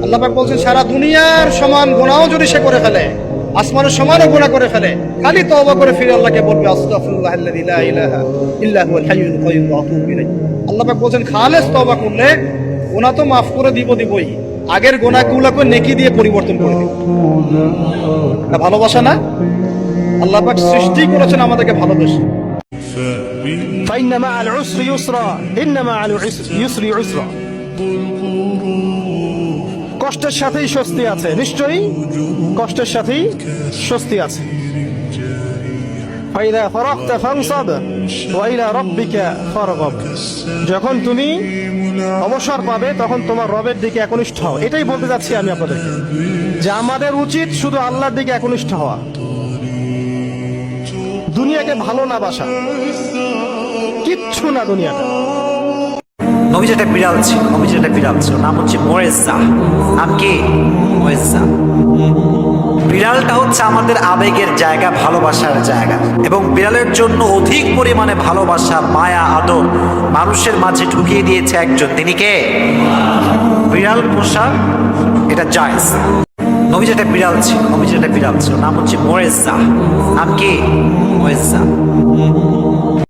আল্লাহ পাক বলছেন সারা দুনিয়ার সমান গুনাহও যদি সে করে ফেলে আসমানের সমানও গুনাহ করে ফেলে খালি তওবা করে ফিরে আল্লাহকে বলবে আস্তাগফিরুল্লাহ আল্লাযী লা ইলাহা ইল্লা হুয়াল হাইয়ুল কাইয়্যুম ওয়া আতুবু ইলাইহি আল্লাহ পাক বলছেন খালেস তওবা করলে গুনাহ তো মাফ করে দিব দিবই আগের গুনাহগুলোকে নেকি দিয়ে পরিবর্তন করে দিব না ভালোবাসা না আল্লাহ পাক সৃষ্টি করেছেন আমাদেরকে ভালোবেসে فإن مع العسر يسرا إن مع العسر يسر عسرا কষ্টের সাথেই স্বস্তি আছে। নিশ্চয়ই কষ্টের সাথেই স্বস্তি আছে। যখন তুমি অবসর পাবে, তখন তোমার রবের দিকে একনিষ্ঠ হও। এটাই বলতে যাচ্ছি আমি আপনাদেরকে। যে আমাদের উচিত শুধু আল্লাহর দিকে একনিষ্ঠ হওয়া। দুনিয়াকে ভালো না বাসা। কিচ্ছু না দুনিয়াটা। নবীজি একটা বিড়াল ছিল নবীজি একটা বিড়াল ছিল, নাম হচ্ছে মোয়েজা নাম কি? মোয়েজা বিড়ালটা হচ্ছে আমাদের আবেগের জায়গা, ভালোবাসার জায়গা। এবং বিড়ালের জন্য অধিক পরিমাণে ভালোবাসা, মায়া, আদর মানুষের মাঝে ঢুকিয়ে দিয়েছে একজন। তিনি কে? বিড়াল পোষা, এটা জায়েজ। নবীজি একটা বিড়াল ছিল নবীজি একটা বিড়াল ছিল, নাম হচ্ছে মোয়েজা নাম কি? মোয়েজা